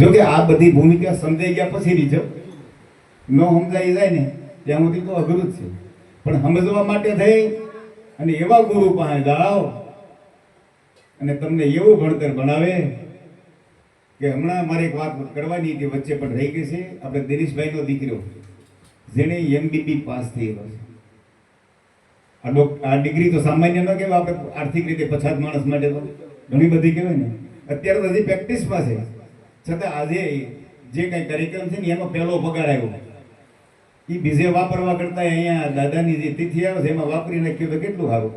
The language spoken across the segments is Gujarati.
જો કે આ બધી ભૂમિકા સમજાઈ ગયા પછી રીજો ન સમજાઈ જાય ને ત્યાં સુધી તો અઘરું જ છે. પણ સમજવા માટે થઈ અને એવા ગુરુ પાસે જાઓ અને તમને એવું ભણતર ભણાવે કે હમણાં મારે એક વાત કરવાની હતી, વચ્ચે પણ રહી ગઈ છે. આપણે દિનેશભાઈનો દીકરો, જેણે એમબીબી પાસ થયેલો છે. આ ડોક- આ ડિગ્રી તો સામાન્ય ન કહેવાય, આપણે આર્થિક રીતે પછાત માણસ માટે તો ઘણી બધી કહેવાય ને. અત્યારે તો હજી પ્રેક્ટિસમાં છે. છતાં આજે જે કંઈ કાર્યક્રમ છે ને એનો પહેલો પગાર આવ્યો. એ બીજે વાપરવા કરતા અહીંયા દાદાની જે તિથિ આવે છે, એમાં વાપરી નાખ્યું તો કેટલું સારું.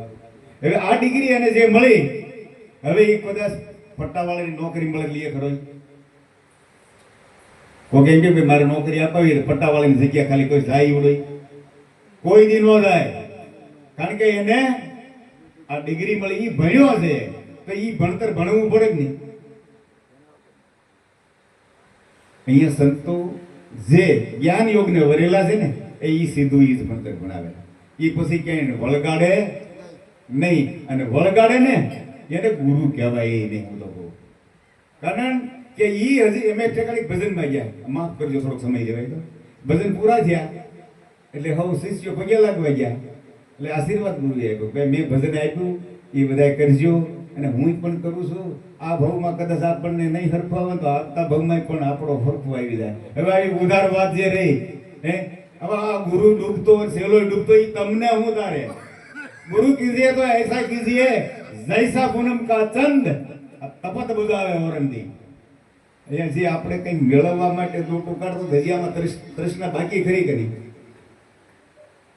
હવે આ ડિગ્રી એને જે મળી, હવે એ કદાચ પટ્ટાવાળાની નોકરી મળે લઈએ ખરો કોઈ એમ કે મારે નોકરી અપાવી પટ્ટાવાળાની જગ્યા ખાલી કોઈ જાય એવું નહીં. કોઈ દી ન જાય. કારણ કે એને આ ડિગ્રી મળી એ ભણ્યો છે. તો એ ભણતર ભણવું પડે જ નહીં? અહીંયા સંતો જે જ્ઞાન યોગને વરેલા છે ને, એ ઈ સીધું ઈ જ ભણતર ભણાવે. એ પછી ક્યાંય વળગાડે નહીં. અને વળગાડે ને, એને ગુરુ કહેવાય, એ નહીં કહું કારણ કે એ હજી અમે ઠેકાણી ભજનમાં ગયા. માફ કરજો, થોડોક સમય લેવાય તો. ભજન પૂરા થયા. એટલે હવે શિષ્યો પગે લાગવા ગયા. એટલે આશીર્વાદ ગુરુએ આપ્યો કે મેં ભજન આપ્યું, એ બધા કરજો. અને હું પણ કરું છું, આ ભાવમાં કદાચ આપણને નહીં હરફાવે તો આપતા ભાવમાં પણ આપણો ફરકો આવી જાય. હવે આવી ઉધાર વાત જે રહી, હે? હવે આ ગુરુ ડૂબતો સેલો ડૂબતો એ તમને હું તારે ગુરુ કીધીએ તો એસા કીજીએ, જૈસા પૂનમ કા ચંદ. તપત બુદાવે ઓરંદી અહીંયા જે આપણે કંઈ મેળવવા માટે દોટું કાઢતો દરિયામાં કૃષ્ણ બાકી ખરી કરી.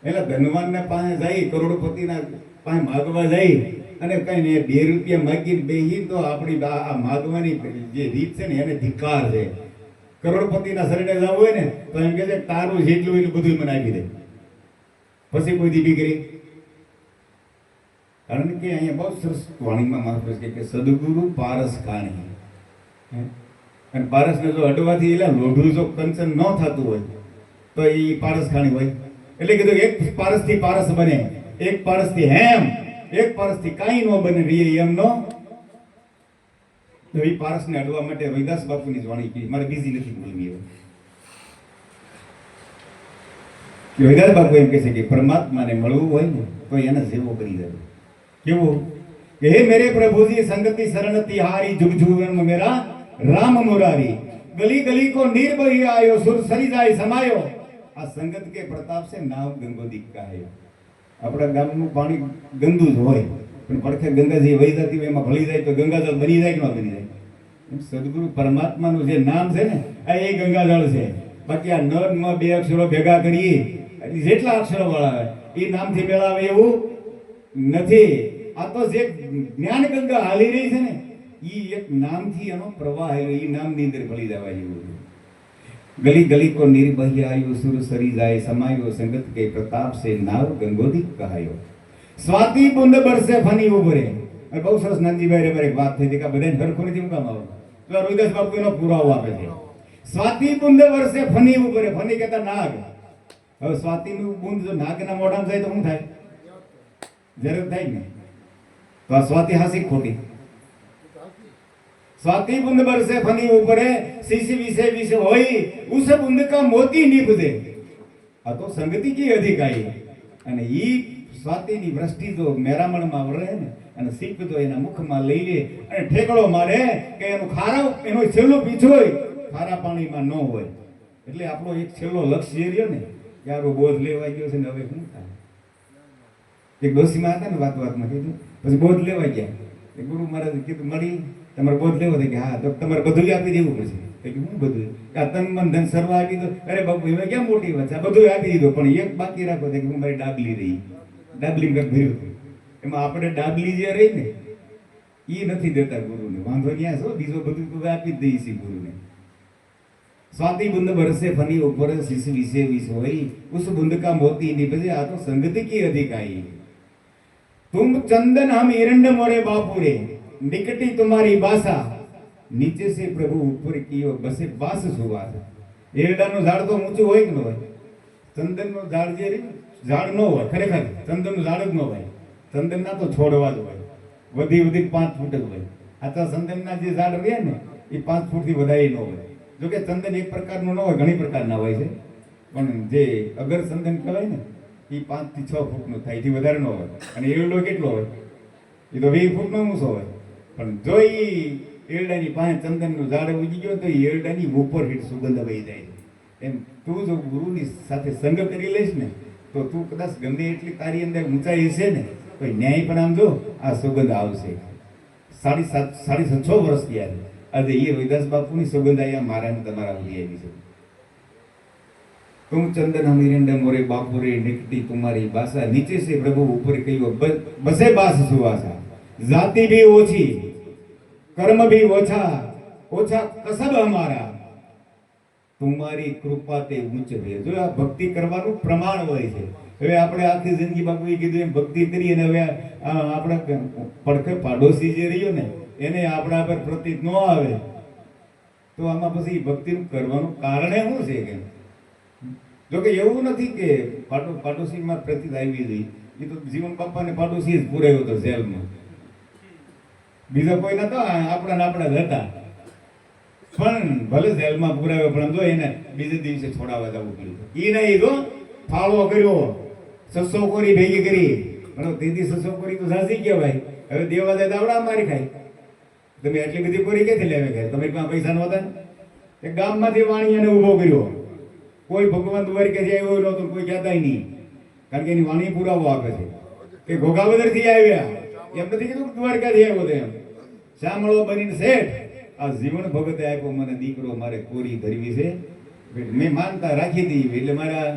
એટલે ધનવાનને પાસે જાય, કરોડપતિના પાસે માગવા જાય. અને કઈ બે રૂપિયા માગીને બેહી તો આપણી આ માગવાની જે રીત છે ને, એને ધિકાર છે. કરોડપતિના શરીરે જવું હોય ને, તો એમ કે છે, તારું જેટલું એટલું બધું મને આપી દે. પછી કોઈ દીદી કરી. કારણ કે અહીંયા બહુ સરસ વાણીમાં મહાપુરુષ કે સદગુરુ પારસ કાણી? અને પારસને જો અડવાથી એટલે લોઢું જો કંચન ન થતું હોય, તો એ પારસ ખાણી હોય. એટલે કીધું, એક પારસથી પારસ બને, એક પારસથી હેમ. એક પારસથી કાંઈ ન બને રીએ એમનો. તો એ પારસને અડવા માટે રવિદાસ બાપુની જ વાણી કહી મારે બીજી નથી બોલવી એવું કે રવિદાસ બાપુ એમ કહે છે કે પરમાત્માને મળવું હોય ને, તો એને જેવો કરી દેવો કેવું? હે મેરે પ્રભુજી, સંગતિ શરણ હારી જુગ જુગ મેરા રામ મુરારી. ગલી ગલી કો નિર્ભય આયો, સુર સરી જાય સમાયો. આ સંગત કે પ્રતાપ છે નાવ ગંગોદી કહાયો આપણા ગામનું પાણી ગંદુ જ હોય. પણ પડખે ગંગાજી વહી જતી હોય એમાં ભળી જાય તો ગંગાજળ બની જાય કે ન બની જાય? સદગુરુ પરમાત્માનું જે નામ છે ને, આ એ ગંગાજળ છે. બાકી આ ન બે અક્ષરો ભેગા કરીએ જેટલા અક્ષરો વળાવે એ નામથી મેળાવે એવું નથી. આ તો જે જ્ઞાન ગંગા હાલી રહી છે ને એ એક નામથી એનો પ્રવાહ ઈ નામની અંદર ભળી જવા જેવું છે. ગલી ગલી को આયુ સુર સરી જાય, સમાયો, સંગત કે પ્રતાપ સે નાવ ગંગોદી કહાયો. સ્વાતિ બુંદ બરસે ફની ઉભરે. હવે બહુ સરસ નાનજીભાઈ રે એક વાત થઈ હતી કે બધાને હરખું નથી કામ આવું. તો રોહિદાસ બાપુ એનો પુરાવો આપે છે. સ્વાતિ બુંદ વર્ષે ફની ઉભરે. ફની કહેતા નાગ. હવે સ્વાતિનું બુંદ જો નાગના મોઢામાં જાય તો શું થાય? જરૂર થાય ને. તો આ સ્વાતિ હાસી ખોટી. स्वाति बुंद बरसे फनी ऊपरे शीशी विषय विषय होई उस बुंद का मोती निपजे આ તો સંગતિ કી અધિકારી અને ઈ સ્વાતિની વૃષ્ટિ જો મેરામણમાં વળે ને અને સીપ તો એના મુખમાં લઈ લે અને ઠેકડો મારે કે એનું ખારા એનો છેલ્લો પીછો હોય ખારા પાણીમાં ન હોય એટલે આપણો એક છેલ્લો લક્ષ્ય રહ્યો ને કે આરો બોધ લેવાઈ ગયો છે ને હવે શું થાય એક ડોસીમાં હતા ને વાત વાતમાં કીધું પછી બોધ લેવા ગયા એ ગુરુ મહારાજ કીધું મળી તમારે બોધ લેવો કે હા, તો તમારે બધું આપી દેવું પડશે. હું બધું? આ તન મન ધન સર્વ આપી દો. અરે બાપુ, એમાં કેમ મોટી વાત છે? બધું આપી દીધું. પણ એક બાકી રાખો કે હું મારી ડાબલી રહી. ડાબલી કંઈક ભર્યું એમાં આપણે ડાબલી જે રહી ને એ નથી દેતા ગુરુને. વાંધો ક્યાં છો બીજો બધું તો આપી જ દઈએ છીએ ગુરુને. સ્વાતિ બુંદ વરસે ફની ઉપર શિશ વિશે વિશ હોય. ઉસ બુંદ કા મોતી ની પછી આ તો સંગતિ કી અધિકારી? તુમ ચંદન હમ એરંડ મોરે બાપુરે. निकटी तुम्हारी बासा નીચે સે પ્રભુ ઉપર કીયો બસે બાસ સુવાસ એરડાનું ઝાડ તો ઊંચું હોય કે ન હોય ચંદનનું ઝાડ જે રહ્યું, ઝાડ ન હોય ખરેખર ચંદનનું ઝાડ જ ન હોય ચંદનના તો છોડવા જ હોય વધી વધી પાંચ ફૂટ જ હોય આ તો ચંદનના જે ઝાડ રહે ને એ પાંચ ફૂટથી વધારે ન હોય જોકે ચંદન એક પ્રકારનું ન હોય ઘણી પ્રકારના હોય છે પણ જે અગર ચંદન કહેવાય ને એ પાંચ થી છ ફૂટનું થાય એથી વધારે ન હોય અને એરડો કેટલો હોય એ તો વીસ ફૂટનો ઊંચો હોય પણ જો એ એરડાની પાસે ચંદનનું ઝાડ ઉગી ગયો તો એ એરડાની ઉપર હીટ સુગંધ વહી જાય એમ તું જો ગુરુની સાથે સંગ કરી લઈશ ને, તો તું કદાચ ગમે એટલી તારી અંદર ઊંચાઈ હશે ને, તો ન્યાય પણ આમ જો આ સુગંધ આવશે. સાડી સાત, સાડી છ વર્ષ ત્યારે. આજે એ રોહિદાસ બાપુની સુગંધ અહીંયા મારા તમારા સુધી આવી છે. તું ચંદન હમીરંડ મોરે બાપુરે નિકટી તુમારી બાસા નીચે છે પ્રભુ, ઉપર કહ્યું બસે બાસ સુવાસા. જાતિ બી ઓછી કર્મ ભી ઓછા ઓછા કસબ અમારા તુમારી કૃપા તે ઉચ્ચ ભે જો આ ભક્તિ કરવાનું પ્રમાણ હોય છે હવે આપણે આખી જિંદગી બાપુએ કીધું એમ ભક્તિ કરી અને હવે આપણા પડખે પાડોશી જે રહ્યો ને એને આપણા પર પ્રતીત ન આવે તો આમાં પછી ભક્તિ કરવાનું કારણે શું છે કે જોકે એવું નથી કે પાડો પાડોશીમાં પ્રતીત આવી ગઈ એ તો જીવન બાપાને પાડોશી જ પૂરાયો હતો જેલમાં બીજો કોઈ નતો, આપણા ને આપણા જ હતા. પણ ભલે જેલમાં પુરાવ્યો, પણ જો એને બીજે દિવસે છોડાવવા જવું પડ્યું. એ નહીં તો ફાળો કર્યો સસો કોરી ભેગી કરી. બરાબર તેથી સસો કોરી તો ઝાઝી કહેવાય. હવે દેવા દે દાવડા મારી ખાય. તમે એટલી બધી કોરી ક્યાંથી લેવે ખાય તમે પાસે પૈસા નહોતા? એ ગામમાંથી વાણિયાને ઊભો કર્યો. કોઈ ભગવાન જે આવ્યો નહોતો, કોઈ કહેતાય નહીં. કારણ કે એની વાણી પુરાવો આપે છે. કે ઘોઘાવદરથી આવ્યા. એમ નથી કીધું દ્વારકાથી આવ્યો એમ શામળો બનીને શેઠ, આ જીવન ભગતે આપ્યો, મને દીકરો મારે કોરી ધરવી છે. મેં માનતા રાખી હતી એટલે મારા